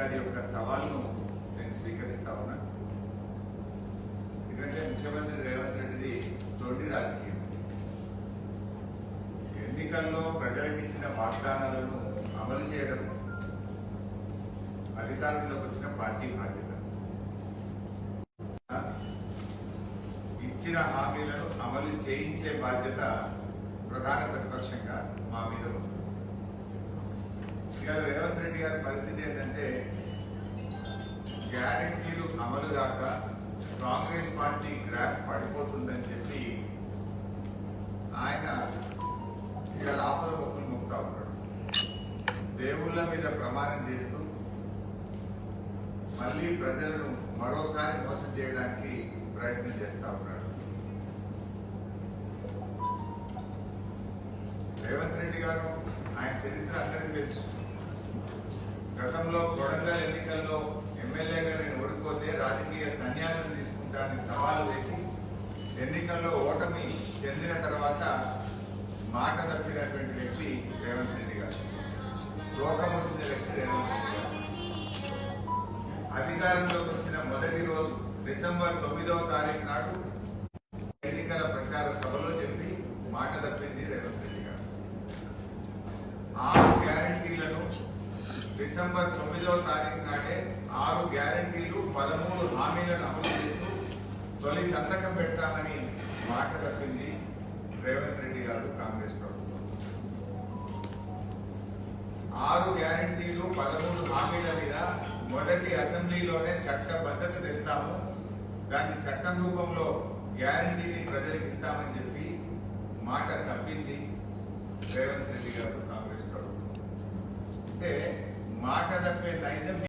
గారి యొక్క సవాల్ను నేను స్వీకరిస్తా ఉన్నా ఎందుకంటే ముఖ్యమంత్రి రేవంత్ రెడ్డిది తొండి రాజకీయం. ఎన్నికల్లో ప్రజలకు ఇచ్చిన వాగ్దానాలను అమలు చేయడం అధికారంలోకి వచ్చిన పార్టీ బాధ్యత. ఇచ్చిన హామీలను అమలు చేయించే బాధ్యత ప్రధాన ప్రతిపక్షంగా మా మీద ఉంది. ఇవాళ రేవంత్ రెడ్డి గారి పరిస్థితి ఏంటంటే గ్యారెంటీలు అమలు కాక కాంగ్రెస్ పార్టీ గ్రాఫ్ పడిపోతుందని చెప్పి ఆయన ఇవాళ ఆపద భక్తులు మొక్తా ఉన్నాడు. దేవుళ్ళ మీద ప్రమాణం చేస్తూ మళ్ళీ ప్రజలను మరోసారి మోసం చేయడానికి ప్రయత్నం చేస్తా ఉన్నాడు. రేవంత్ రెడ్డి గారు ఆయన చరిత్ర అందరికీ తెలుసు. గతంలో కొడంగల్ ఎన్నికల్లో ఎమ్మెల్యేగా నేను ఓడిపోతే రాజకీయ సన్యాసం తీసుకుంటానని సవాలు వేసి ఎన్నికల్లో ఓటమి చెందిన తర్వాత మాట తప్పినటువంటి వ్యక్తి రేవంత్ రెడ్డి గారు. లోకముడిసిన వ్యక్తి రేవంత్ రెడ్డి గారు. అధికారంలోకి వచ్చిన మొదటి రోజు డిసెంబర్ తొమ్మిదవ తారీఖు నాడు ఎన్నికల ప్రచార సభలో చెప్పి మాట తప్పింది రేవంత్ రెడ్డి గారు ఆరు గ్యారంటీలను డిసెంబర్ తొమ్మిదవ తారీఖు నాడే ఆరు గ్యారంటీలు పదమూడు హామీలను అమలు చేస్తూ తొలి సంతకం పెడతామని మాట తప్పింది రేవంత్ రెడ్డి గారు కాంగ్రెస్ ప్రభుత్వం. ఆరు గ్యారంటీలు పదమూడు హామీల మీద మొదటి అసెంబ్లీలోనే చట్టబద్ధత తెస్తాము. దాన్ని చట్టం రూపంలో గ్యారంటీని ప్రజలకు ఇస్తామని చెప్పి మాట తప్పింది రేవంత్ రెడ్డి గారు కాంగ్రెస్ ప్రభుత్వం. అంటే మాట తప్పే నైజం